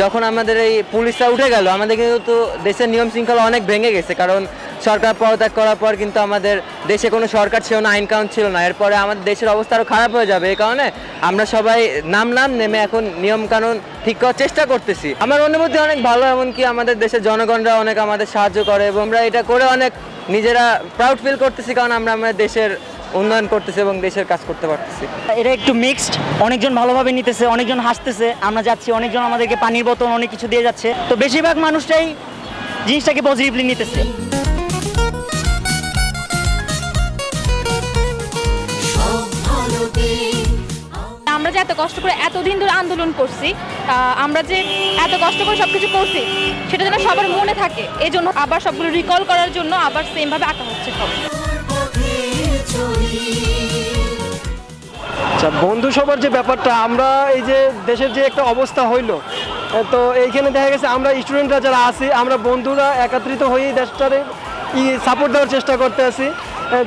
যখন আমাদের এই পুলিশরা উঠে গেল, আমাদের কিন্তু দেশের নিয়ম শৃঙ্খলা অনেক ভেঙে গেছে, কারণ সরকার পদত্যাগ করার পর কিন্তু আমাদের দেশে কোনো সরকার ছিল না, আইন কানুন ছিল না। এরপরে আমাদের দেশের অবস্থা আরও খারাপ হয়ে যাবে, এই কারণে আমরা সবাই নামলাম নেমে এখন নিয়ম কানুন ঠিক করার চেষ্টা করতেছি। আমার অনুভূতি অনেক ভালো, এমনকি আমাদের দেশের জনগণরা অনেক আমাদের সাহায্য করে এবং আমরা এটা করে অনেক নিজেরা প্রাউড ফিল করতেছি, কারণ আমরা আমাদের দেশের উন্নয়ন করতেছে এবং দেশের কাজ করতে পারতেছি। এটা একটু মিক্সড অনেকজন ভালোভাবে নিতেছে অনেকজন হাসতেছে। আমরা যাচ্ছি অনেকজন আমাদেরকে পানির বোতল অনেক কিছু দিয়ে যাচ্ছে। তো বেশিরভাগ মানুষটাই জিনিসটাকে পজিটিভলি নিতেছে। আমরা যে এত কষ্ট করে এতদিন ধরে আন্দোলন করছি আমরা যে এত কষ্ট করে সব কিছু করছি সেটা যেন সবার মনে থাকে। এই জন্য আবার সবগুলো রিকল করার জন্য আবার সেমভাবে আঁকা হচ্ছে সব। আচ্ছা বন্ধু সবার যে ব্যাপারটা, আমরা এই যে দেশের যে একটা অবস্থা হইল তো এইখানে দেখা গেছে আমরা স্টুডেন্টরা যারা আছি, আমরা বন্ধুরা একত্রিত হয়ে দেশটারে সাপোর্ট দেওয়ার চেষ্টা করতে আছি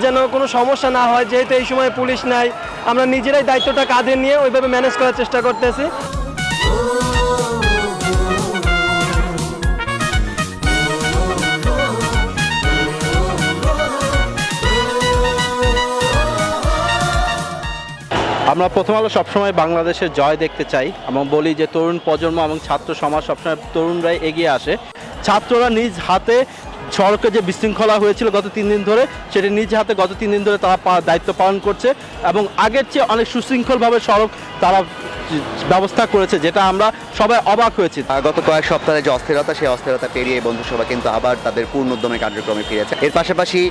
যেন কোনো সমস্যা না হয়, যেহেতু এই সময় পুলিশ নাই, আমরা নিজেরাই দায়িত্বটা কাঁধে নিয়ে ওইভাবে ম্যানেজ করার চেষ্টা করতেছি আমরা প্রথম আলো সবসময় বাংলাদেশের জয় দেখতে চাই এবং বলি যে তরুণ প্রজন্ম এবং ছাত্র সমাজ সবসময় তরুণরাই এগিয়ে আসে। ছাত্ররা নিজ হাতে সড়কে যে বিশৃঙ্খলা হয়েছিল গত তিন দিন ধরে, সেটি নিজ হাতে গত তিন দিন ধরে তারা দায়িত্ব পালন করছে এবং আগের চেয়ে অনেক সুশৃঙ্খলভাবে সড়ক তারা ব্যবস্থা করেছে, যেটা আমরা সবাই অবাক হয়েছি। গত কয়েক সপ্তাহে যে অস্থিরতা, সেই অস্থিরতা পেরিয়ে বন্ধুসভা কিন্তু আবার তাদের পূর্ণ উদ্যমে কার্যক্রমে ফিরেছে। এর পাশাপাশি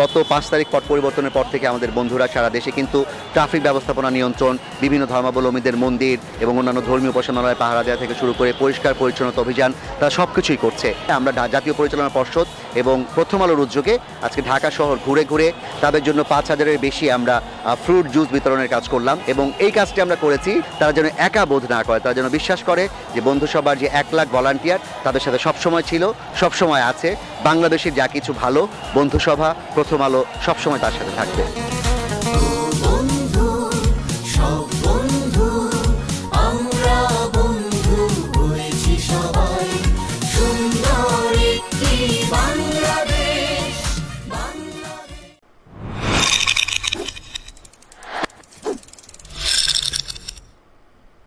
গত পাঁচ তারিখ পট পরিবর্তনের পর থেকে আমাদের বন্ধুরা সারা দেশে কিন্তু ট্রাফিক ব্যবস্থাপনা নিয়ন্ত্রণ, বিভিন্ন ধর্মাবলম্বীদের মন্দির এবং অন্যান্য ধর্মীয় উপাসনালয় পাহারা দেওয়া থেকে শুরু করে পরিষ্কার পরিচ্ছন্নতা অভিযান, তারা সব কিছুই করছে। আমরা জাতীয় পরিচালনা পর্ষদ এবং প্রথম আলোর উদ্যোগে আজকে ঢাকা শহর ঘুরে ঘুরে তাদের জন্য পাঁচ হাজারের বেশি আমরা ফ্রুট জুস বিতরণের কাজ করলাম এবং এই কাজটি আমরা করেছি, তারা যেন একা বোধ না করে, তারা যেন বিশ্বাস করে যে বন্ধুসভার যে এক লাখ ভলান্টিয়ার তাদের সাথে সবসময় ছিল, সবসময় আছে, বাংলাদেশের যা কিছু ভালো বন্ধুসভা, প্রথম আলো সবসময় তার সাথে থাকবে।